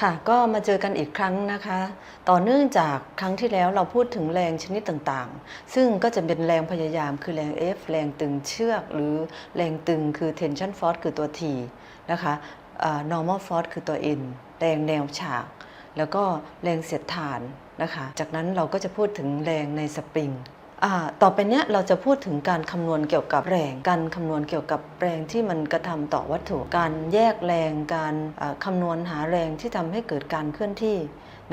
ค่ะก็มาเจอกันอีกครั้งนะคะ ต่อเนื่องจากครั้งที่แล้วเราพูดถึงแรงชนิดต่างๆ ซึ่งก็จะเป็นแรงพยายามคือแรง F แรงตึงเชือก หรือแรงตึงคือ tension force คือตัว T นะคะ normal force คือตัว N แรงแนวฉาก แล้วก็แรงเสียดทานนะคะ จากนั้นเราก็จะพูดถึงแรงในสปริง ต่อไปเนี้ยเราจะพูดถึงการคำนวณเกี่ยวกับแรง การคำนวณเกี่ยวกับแรงที่มันกระทำต่อวัตถุ การแยกแรง การคำนวณหาแรงที่ทำให้เกิดการเคลื่อนที่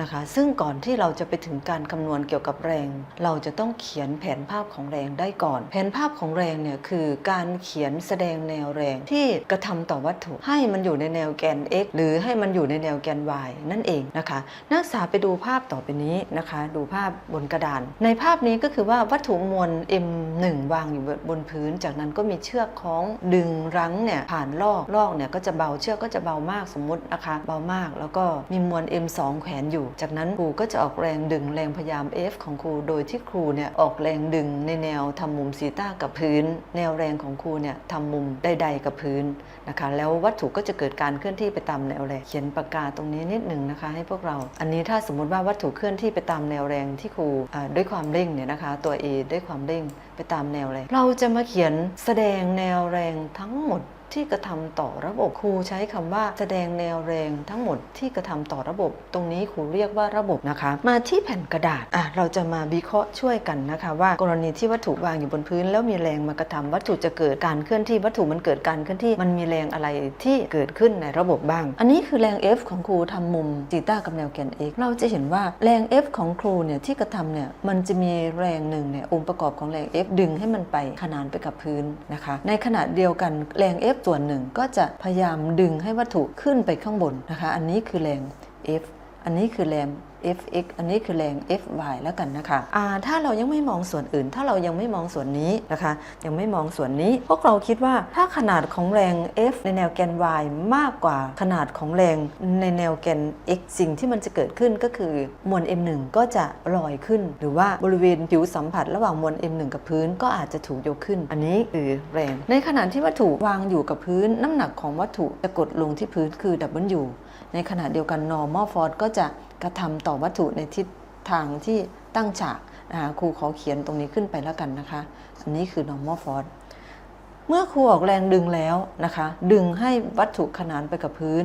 นะคะซึ่งก่อนที่เราจะไปถึงการคำนวณเกี่ยวกับแรง เราจะต้องเขียนแผนภาพของแรงได้ก่อน แผนภาพของแรงเนี่ยคือการเขียนแสดงแนวแรงที่กระทำต่อวัตถุ ให้มันอยู่ในแนวแกน x หรือให้มันอยู่ในแนวแกน y นั่นเองนะคะ นักศึกษาไปดูภาพต่อไปนี้นะคะ ดูภาพบนกระดาน ในภาพนี้ก็คือว่าวัตถุมวล m1 วางอยู่บนพื้น จากนั้นก็มีเชือกคล้องดึงรั้งเนี่ยผ่านลอกลอกเนี่ยก็จะเบาเชือกก็จะเบามากสมมุตินะคะเบามาก แล้วก็มีมวล m2 แขวนอยู่จากนั้นครูก็จะออกแรงดึงแรงพยายาม f ของครู โดยที่ครูเนี่ยออกแรงดึงในแนวทำมุมซีต้ากับพื้น แนวแรงของครูเนี่ยทำมุมใดๆกับพื้นนะคะ แล้ววัตถุก็จะเกิดการเคลื่อนที่ไปตามแนวแรงเขียนปากกาตรงนี้นิดหนึ่งนะคะ ให้พวกเรา อันนี้ถ้าสมมุติว่าวัตถุเคลื่อนที่ไปตามแนวแรงที่ครูด้วยความเร่งเนี่ยนะคะตัว A ด้วยความเร่งไปตามแนวแรงเราจะมาเขียนแสดงแนวแรงทั้งหมด ที่กระทำต่อระบบครูใช้คำว่าแสดงแนวแรงทั้งหมดที่กระทำต่อระบบ ตรงนี้ครูเรียกว่าระบบนะคะ มาที่แผ่นกระดาษอะเราจะมาวิเคราะห์ช่วยกันนะคะ ว่ากรณีที่วัตถุวางอยู่บนพื้น แล้วมีแรงมากระทำวัตถุจะเกิดการเคลื่อนที่วัตถุมันเกิดการเคลื่อนที่มันมีแรงอะไรที่เกิดขึ้นในระบบบ้าง อันนี้คือแรง F ของครูทำมุมจีต้ากับแนวแกน x เราจะเห็นว่าแรง F ของครูเนี่ยที่กระทำเนี่ยมันจะมีแรงหนึ่งเนี่ยองค์ประกอบของแรง F ดึงให้มันไปขนานไปกับพื้นนะคะ ในขณะเดียวกันแรง F ส่วนหนึ่งก็จะพยายามดึงให้วัตถุขึ้นไปข้างบนนะคะ อันนี้คือแรง F อันนี้คือแรง fx อันนี้คือแรง fy แล้วกันนะคะอ่าถ้าเรายังไม่มองส่วนอื่น ถ้าเรายังไม่มองส่วนนี้นะคะ ยังไม่มองส่วนนี้ พวกเราคิดว่าถ้าขนาดของแรง f ในแนวแกน y มากกว่าขนาดของแรงในแนวแกน x สิ่งที่มันจะเกิดขึ้นก็คือมวล m1 ก็จะลอยขึ้น หรือว่าบริเวณผิวสัมผัสระหว่างมวล m1 กับพื้นก็อาจจะถูกยกขึ้น อันนี้คือแรง ในขณะที่วัตถุวางอยู่กับพื้น น้ำหนักของวัตถุจะกดลงที่พื้นคือ W ในขณะเดียวกัน normal force ก็จะกระทำต่อวัตถุในทิศทางที่ตั้งฉากนะคะครูขอเขียนตรงนี้ขึ้นไปแล้วกันนะคะ อันนี้คือ normal force เมื่อครูออกแรงดึงแล้วนะคะ ดึงให้วัตถุขนานไปกับพื้น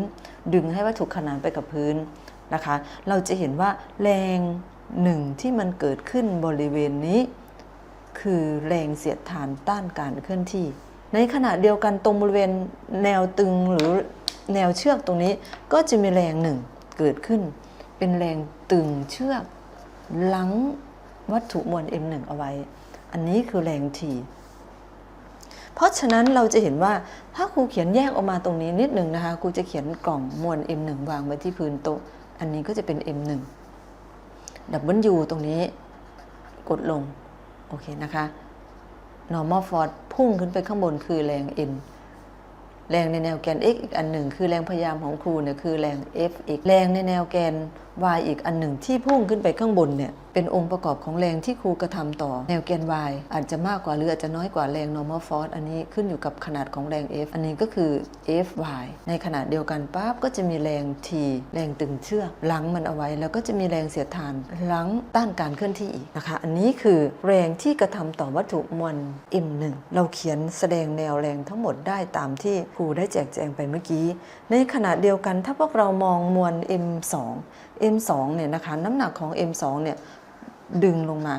ดึงให้วัตถุขนานไปกับพื้นนะคะ เราจะเห็นว่าแรงหนึ่งที่มันเกิดขึ้นบริเวณนี้ คือแรงเสียดทานต้านการเคลื่อนที่ ในขณะเดียวกันตรงบริเวณแนวตึงหรือ แนวเชือกตรงนี้ก็จะมีแรงหนึ่งเกิดขึ้น เป็นแรงตึงเชือกลังวัตถุมวล M1 เอาไว้ อันนี้คือแรงทีเพราะฉะนั้นเราจะเห็นว่าถ้าครูเขียนแยกออกมาตรงนี้นิดหนึ่งนะคะครูจะเขียนกล่องมวล M1 วางไว้ที่พื้นโต๊ะ อันนี้ก็จะเป็น M1 ดับเบิลยูตรงนี้กดลง โอเคนะคะ normal force พุ่งขึ้นไปข้างบนคือแรง N แรงในแนวแกน x อีกอันหนึ่ง คือแรงพยายามของครูเนี่ยคือแรง fx แรงในแนวแกน y อีกอันหนึ่งที่พุ่งขึ้นไปข้างบนเนี่ย เป็นองค์ประกอบของแรงที่ครูกระทำต่อแนวแกน y อาจจะมากกว่าหรืออาจจะน้อยกว่าแรง normal force อันนี้ขึ้นอยู่กับขนาดของแรง f อันนี้ก็คือ fy ในขณะเดียวกันปั๊บก็จะมีแรง t แรงตึงเชือกลังมันเอาไว้ แล้วก็จะมีแรงเสียดทานลังต้านการเคลื่อนที่อีกนะคะ อันนี้คือแรงที่กระทำต่อวัตถุมวล m1 เราเขียนแสดงแนวแรงทั้งหมดได้ตามที่ครูได้แจกแจงไปเมื่อกี้ ในขณะเดียวกันถ้าพวกเรามองมวล m2 m2 เนี่ยนะคะน้ำหนักของ m2 เนี่ย ดึงลงมา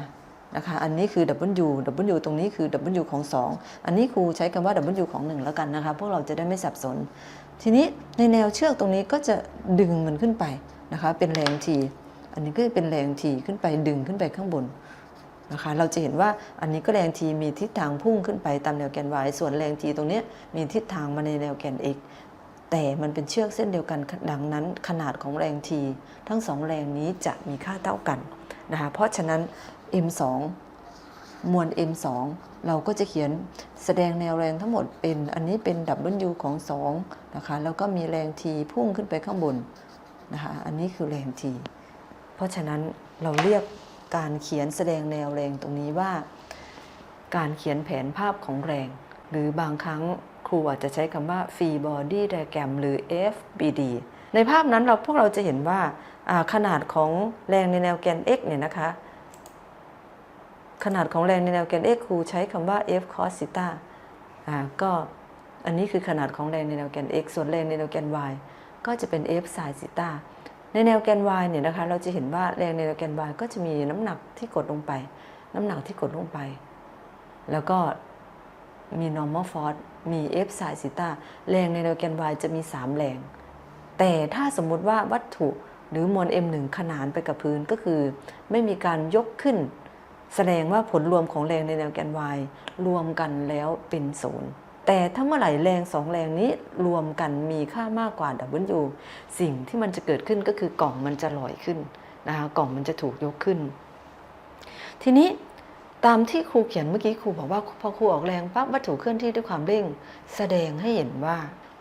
นะคะอันนี้คือ w w ตรงนี้คือ w ของ 2 อันนี้ครูใช้คำว่า w ของ 1 แล้วกันนะคะพวกเราจะได้ไม่สับสน ทีนี้ในแนวเชือกตรงนี้ก็จะดึงมันขึ้นไปนะคะเป็นแรงทีอันนี้ก็เป็นแรงทีขึ้นไปดึงขึ้นไปข้างบนนะคะเราจะเห็นว่าอันนี้ก็แรงทีมีทิศทางพุ่งขึ้นไปตามแนวแกน y ส่วนแรงทีตรงนี้มีทิศทางมาในแนวแกน x แต่มันเป็นเชือกเส้นเดียวกันดังนั้นขนาดของแรงทีทั้งสองแรงนี้จะมีค่าเท่ากัน นะคะเพราะฉะนั้น m2 มวล m2 เราก็จะเขียนแสดงแนวแรงทั้งหมดเป็นอันนี้เป็น w ของ 2 นะคะ แล้วก็มีแรง t พุ่งขึ้นไปข้างบนนะคะอันนี้คือแรง t เพราะฉะนั้นเราเรียกการเขียนแสดงแนวแรงตรงนี้ว่า การเขียนแผนภาพของแรง หรือบางครั้ง ครูอาจจะใช้คำว่า Free Body Diagram หรือ FBD ในภาพนั้นเราพวกเราจะเห็นว่าอ่าขนาดของแรงในแนวแกน x เนี่ยนะคะ ขนาดของแรงในแนวแกน x ครูใช้คำว่า f cos theta อ่าก็อันนี้คือขนาดของแรงในแนวแกน x ส่วนแรงในแนวแกน y ก็จะเป็น f sin theta ในแนวแกน y เนี่ยนะคะ เราจะเห็นว่าแรงในแนวแกน y ก็จะมีน้ำหนักที่กดลงไป น้ำหนักที่กดลงไป แล้วก็ มี normal force มี f sin theta แรงในแนวแกน y จะมี 3 แรง แต่ถ้าสมมุติว่าวัตถุหรือมวล m1 ขนานไปกับพื้นก็คือ ไม่มีการยกขึ้น แสดงว่าผลรวมของแรงในแนวแกน y รวมกันแล้วเป็นศูนย์แต่ถ้าเมื่อไหร่แรงสองแรงนี้รวมกันมีค่ามากกว่า W สิ่งที่มันจะเกิดขึ้นก็คือกล่องมันจะลอยขึ้นนะคะกล่องมันจะถูกยกขึ้น ทีนี้ ตามที่ครูเขียนเมื่อกี้ครูบอกว่าพอครูออกแรงปั๊บวัตถุเคลื่อนที่ด้วยความเร่ง แสดงให้เห็นว่า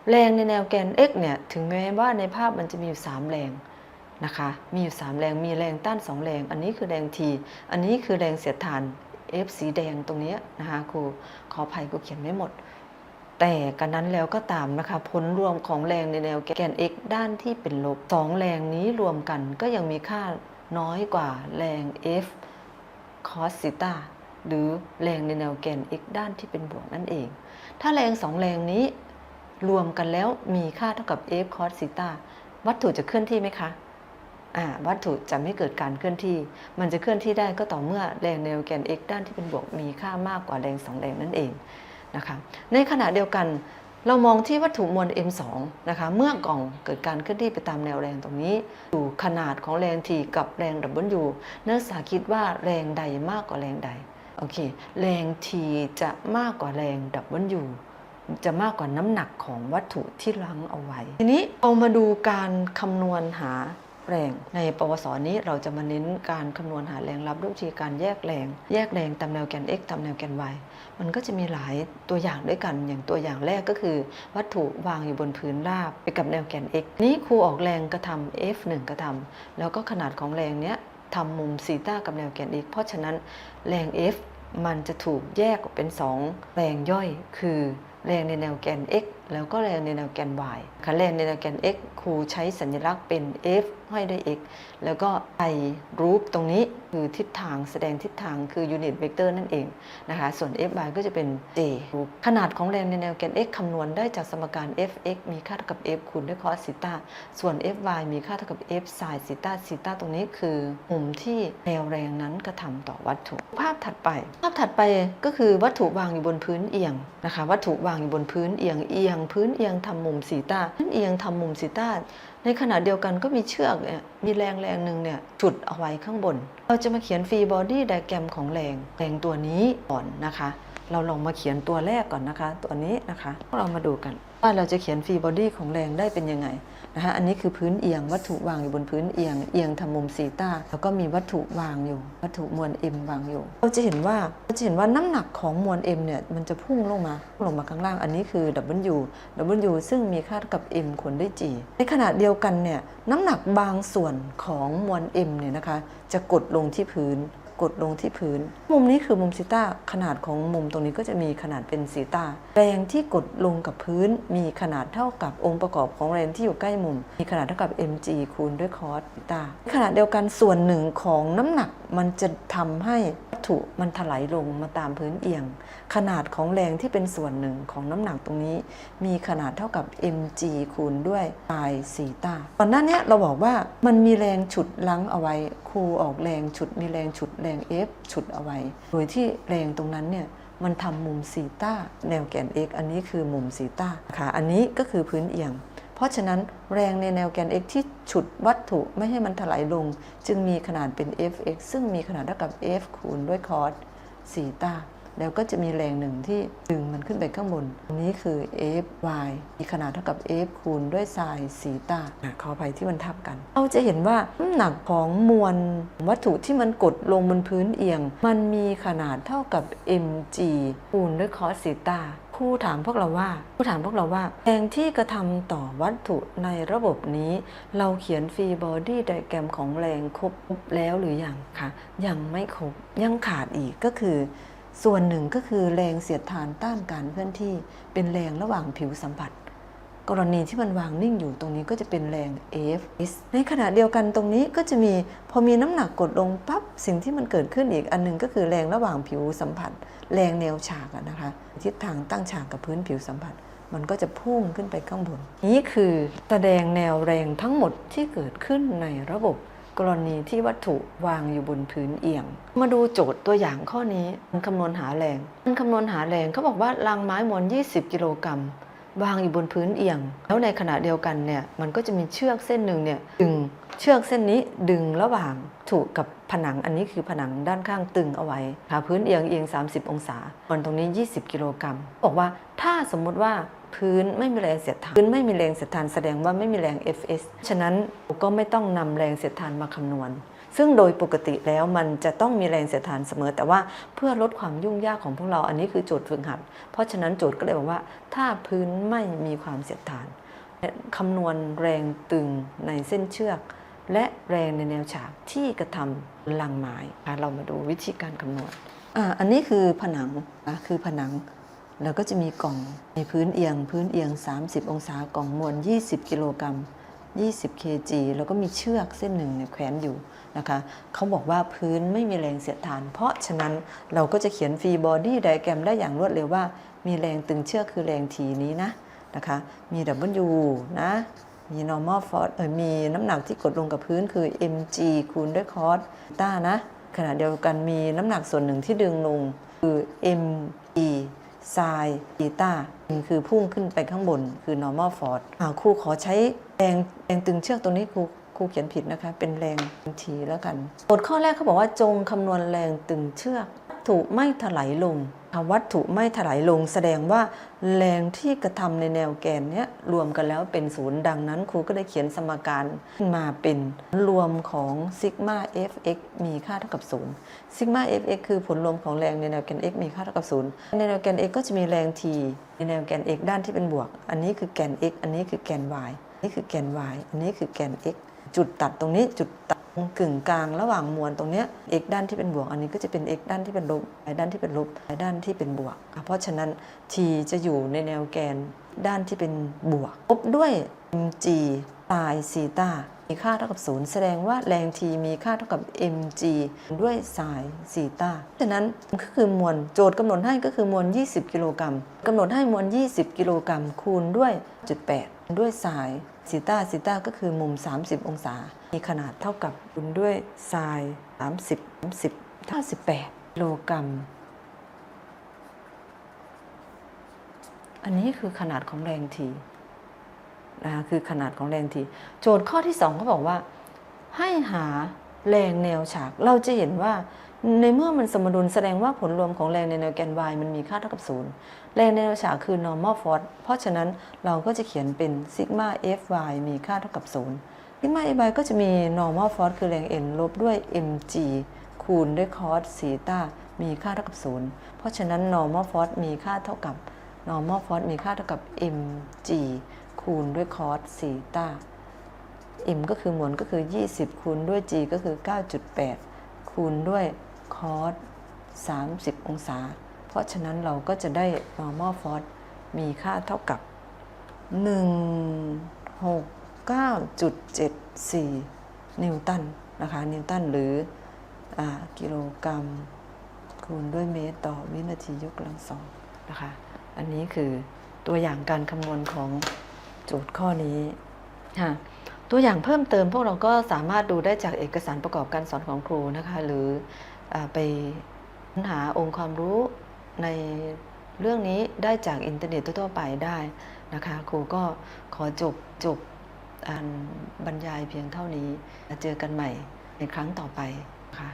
แรงในแนวแกน x เนี่ยถึงแม้ว่าในภาพมันจะมีอยู่ 3 แรงนะคะ มีอยู่ 3 แรงมีแรงต้าน 2 แรง อันนี้คือแรง t อันนี้คือแรงเสียดทาน f สีแดงตรงนี้นะคะครูขออภัยครูเขียนไม่หมด แต่กันนั้นแล้วก็ตามนะคะผลรวมของแรงในแนวแกน x ด้านที่เป็นลบสองแรงนี้รวมกันก็ยังมีค่าน้อยกว่าแรง f cos theta หรือแรงในแนวแกน x ด้านที่เป็นบวกนั่นเอง ถ้าแรงสองแรงนี้รวมกันแล้วมีค่าเท่ากับ f cos theta วัตถุจะเคลื่อนที่ไหมคะอ่าวัตถุจะไม่เกิดการเคลื่อนที่ มันจะเคลื่อนที่ได้ก็ต่อเมื่อแรงแนวแกน x ด้านที่เป็นบวกมีค่ามากกว่าแรงสองแรงนั่นเองนะคะในขณะเดียวกันเรามองที่วัตถุมวล m2 นะคะเมื่อกล่องเกิดการเคลื่อนที่ไปตามแนวแรงตรงนี้ดูขนาดของแรง t กับแรง w นักศึกษาคิดว่าแรงใดมากกว่าแรงใด โอเค แรง t จะมากกว่าแรง w จะมากกว่าน้ำหนักของวัตถุที่รั้งเอาไว้ ทีนี้เอามาดูการคำนวณหาแรง ในปวสนี้เราจะมาเน้นการคำนวณหาแรงรับด้วยวิธีการแยกแรง แยกแรงตามแนวแกน x ตามแนวแกน y มันก็จะมีหลายตัวอย่างด้วยกัน อย่างตัวอย่างแรกก็คือ วัตถุวางอยู่บนพื้นราบไปกับแนวแกน x นี้ครูออกแรงกระทำ f 1กระทำแล้วก็ขนาดของแรงเนี้ย ทำมุมซีต้ากับแนวแกน x เพราะฉะนั้นแรง f มันจะถูกแยกออกเป็น 2 แรงย่อย คือแรงในแนวแกน x แล้วก็แรงในแนวแกน y ค่ะแรงในแนวแกน x ครูใช้สัญลักษณ์เป็น f ห้อยด้วย x แล้วก็ไอรูปตรงนี้คือทิศทางแสดงทิศทางคือยูนิตเวกเตอร์นั่นเองนะคะส่วน f y ก็จะเป็น j รูปขนาดของแรงในแนวแกน x คำนวณได้จากสมการ f x มีค่าเท่ากับ f คูณด้วย cos ซิต้าส่วน f y มีค่าเท่ากับ f sin ซิต้าซิต้าตรงนี้คือมุมที่แนวแรงนั้นกระทำต่อวัตถุ ภาพถัดไป ภาพถัดไปก็คือวัตถุวางอยู่บนพื้นเอียงนะคะวัตถุวางอยู่บนพื้นเอียงเอียงพื้นเอียงทำมุมสีตาพื้นเอียงทำมุมสีตาในขณะเดียวกันก็มีเชือกเนี่ยมีแรงแรงหนึ่งเนี่ยจุดเอาไว้ข้างบน เราจะมาเขียนฟรีบอดี้ไดแกรมของแรงแรงตัวนี้ก่อนนะคะ เราลองมาเขียนตัวแรกก่อนนะคะ ตัวนี้นะคะเรามาดูกัน ว่าเราจะเขียนฟรีบอดี้ของแรงได้เป็นยังไงนะคะอันนี้คือพื้นเอียงวัตถุวางอยู่บนพื้นเอียงเอียงทำมุมซีต้าแล้วก็มีวัตถุวางอยู่ วัตถุมวล m วางอยู่ เราจะเห็นว่าเราจะเห็นว่าน้ำหนักของมวล m เนี่ยมันจะพุ่งลงมาลงมาข้างล่างอันนี้คือ w w ซึ่งมีค่าเท่ากับ m คูณด้วย g ในขณะเดียวกันเนี่ยน้ำหนักบางส่วนของมวล m เนี่ยนะคะ จะกดลงที่พื้น กดลงที่พื้น มุมนี้คือมุมซีต้าขนาดของมุมตรงนี้ก็จะมีขนาดเป็นซีต้าแรงที่กดลงกับพื้น มีขนาดเท่ากับองค์ประกอบของแรงที่อยู่ใกล้มุม มีขนาดเท่ากับ mg คูณด้วยคอสซีต้าขนาดเดียวกันส่วนหนึ่งของน้ำหนัก มันจะทำให้วัตถุมันถลายลงมาตามพื้นเอียง ขนาดของแรงที่เป็นส่วนหนึ่งของน้ำหนักตรงนี้ มีขนาดเท่ากับ mg คูณด้วย i ซีตาก่อนหน้านี้เราบอกว่ามันมีแรงฉุดลังเอาไว้ครูออกแรงฉุดมีแรงฉุดแรง F ฉุดเอาไว้ โดยที่แรงตรงนั้นเนี่ยมันทำมุมซีตาแนวแกน x อันนี้คือมุมซีตาค่ะอันนี้ก็คือพื้นเอียง เพราะฉะนั้นแรงในแนวแกน x ที่ฉุดวัตถุไม่ให้มันถลายลง จึงมีขนาดเป็น fx ซึ่งมีขนาดเท่ากับ f คูณด้วย cos ซีตาแล้วก็จะมีแรงหนึ่งที่ดึงมันขึ้นไปข้างบน นี้คือ f y มีขนาดเท่ากับ f คูณด้วย sin ซีตาขออภัยที่มันทับกัน เราจะเห็นว่าน้ำหนักของมวลวัตถุที่มันกดลงบนพื้นเอียง มันมีขนาดเท่ากับ mg คูณด้วย cos ซีตา ครูถามพวกเราว่าครูถามพวกเราว่าแรงที่กระทำต่อวัตถุในระบบนี้ เราเขียนฟรีบอดี้ไดแกรมของแรงครบแล้วหรือยังคะยังไม่ครบยังขาดอีกก็คือ ส่วนหนึ่งก็คือแรงเสียดทานต้านการเคลื่อนที่ เป็นแรงระหว่างผิวสัมผัส กรณีที่มันวางนิ่งอยู่ตรงนี้ก็จะเป็นแรง Fs ในขณะเดียวกันตรงนี้ก็จะมีพอมีน้ำหนักกดลงปั๊บสิ่งที่มันเกิดขึ้นอีกอันหนึงก็คือแรงระหว่างผิวสัมผัส แรงแนวฉากนะคะทิศทางตั้งฉากกับพื้นผิวสัมผัส มันก็จะพุ่งขึ้นไปข้างบน นี้คือแสดงแนวแรงทั้งหมดที่เกิดขึ้นในระบบกรณีที่วัตถุวางอยู่บนพื้นเอียง มาดูโจทย์ตัวอย่างข้อนี้มันคำนวณหาแรงมันคำนวณหาแรงเขาบอกว่ารางไม้มวล 20 กิโลกรัม วางอยู่บนพื้นเอียง แล้วในขณะเดียวกันเนี่ยมันก็จะมีเชือกเส้นหนึ่งเนี่ยดึงเชือกเส้นนี้ดึงระหว่างถูกกับผนังอันนี้คือผนังด้านข้างตึงเอาไว้ค่ะพื้นเอียงเอียง 30 องศาบนตรงนี้ 20 กิโลกรัมบอกว่าถ้าสมมุติว่าพื้นไม่มีแรงเสียดทานพื้นไม่มีแรงเสียดทานแสดงว่าไม่มีแรง Fs ฉะนั้นก็ไม่ต้องนำแรงเสียดทานมาคำนวณ ซึ่งโดยปกติแล้วมันจะต้องมีแรงเสียดทานเสมอ แต่ว่าเพื่อลดความยุ่งยากของพวกเราอันนี้คือโจทย์ฝึกหัด เพราะฉะนั้นโจทย์ก็เลยบอกว่า ถ้าพื้นไม่มีความเสียดทานคำนวณแรงตึงในเส้นเชือก และแรงในแนวฉากที่กระทำลังไม้อะเรามาดูวิธีการคำนวณอะอันนี้คือผนังอะคือผนังแล้วก็จะมีกล่องมีพื้นเอียง พื้นเอียง 30 องศากล่องมวล 20 กิโลกรัม 20 kg แล้วก็มีเชือกเส้นหนึ่งเนี่ยแขวนอยู่นะคะเขาบอกว่าพื้นไม่มีแรงเสียดทาน เพราะฉะนั้นเราก็จะเขียนฟรีบอดี้ไดแกรมได้อย่างรวดเร็วว่า มีแรงตึงเชือกคือแรงทีนี้นะนะคะมี W นะมี normal force เออมีน้ำหนักที่กดลงกับพื้นคือ mg คูณด้วย cos ต้านะขณะเดียวกันมีน้ำหนักส่วนหนึ่งที่ดึงลงคือ mg ไซน์อีตาคือพุ่งขึ้นไปข้างบนคือ normal force อ่าครูขอใช้ แรงแรงตึงเชือกตรงนี้ครูครูเขียนผิดนะคะ เป็นแรงทีแล้วกันบทข้อแรกเขาบอกว่าจงคำนวณแรงตึงเชือกวัตถุไม่ถลายลงวัตถุไม่ถลายลงแสดงว่าแรงที่กระทำในแนวแกนเนี้ยรวมกันแล้วเป็นศูนย์ดังนั้น ครูก็ได้เขียนสมการขึ้นมาเป็นรวมของซิกมา fx มีค่าเท่ากับศูนย์ซิกมา fx คือผลรวมของแรงในแนวแกน x มีค่าเท่ากับ0ในแนวแกน x ก็จะมีแรง t ในแนวแกน x ด้านที่เป็นบวก อันนี้คือแกน x อันนี้คือแกน y นี่คือแกน y อันนี้คือแกน x จุดตัดตรงนี้จุดตัดกึ่งกลางระหว่างมวลตรงเนี้ย x ด้านที่เป็นบวก อันนี้ก็จะเป็น x ด้านที่เป็นลบ y ด้านที่เป็นลบ y ด้านที่เป็นบวก เพราะฉะนั้น t จะอยู่ในแนวแกนด้านที่เป็นบวกลบด้วย mg ตายซีตามีค่าเท่ากับ 0 แสดงว่าแรง t มีค่าเท่ากับ mg ด้วยไซน์ซีตาฉะนั้นก็คือมวลโจทย์กำหนดให้ก็คือมวล 20 กิโลกรัมกำหนดให้มวล 20 กิโลกรัมคูณด้วยจุ ด้วยไซน์ซีตาซีตาก็คือมุม 30 องศา มีขนาดเท่ากับคูณด้วยไซน์30 30 58กิโลกรัม อันนี้คือขนาดของแรงทีนะคะคือขนาดของแรงที โจทย์ข้อที่2เขาบอกว่า ให้หาแรงแนวฉาก เราจะเห็นว่า ในเมื่อมันสมดุลแสดงว่าผลรวมของแรงในแนวแกน y มันมีค่าเท่ากับศูนย์แรงในแนวฉากคือ normal force เพราะฉะนั้นเราก็จะเขียนเป็น sigma fy มีค่าเท่ากับศูนย์ sigma fy ก็จะมี normal force คือแรง n ลบด้วย mg คูณด้วย cos ซีตามีค่าเท่ากับศูนย์เพราะฉะนั้น normal force มีค่าเท่ากับ normal force มีค่าเท่ากับ mg คูณด้วย cos ซีตา m ก็คือมวลก็คือ 20 คูณด้วย g ก็คือ 9.8 คูณด้วย cos 30 องศา เพราะฉะนั้นเราก็จะได้ normal force มีค่าเท่ากับ 169.74 นิวตันนะคะ นิวตันหรืออกิโลกรัมคูณด้วยเมตรต่อวินาทียกกำลังสองนะคะ อันนี้คือตัวอย่างการคำนวณของโจทย์ข้อนี้ค่ะตัวอย่างเพิ่มเติมพวกเราก็สามารถดูได้จากเอกสารประกอบการสอนของครูนะคะ หรือ ไปค้นหาองค์ความรู้ในเรื่องนี้ได้จากอินเทอร์เน็ตทั่วไปได้นะคะครูก็ขอจบจบอ่านบรรยายเพียงเท่านี้ เจอกันใหม่ในครั้งต่อไปค่ะ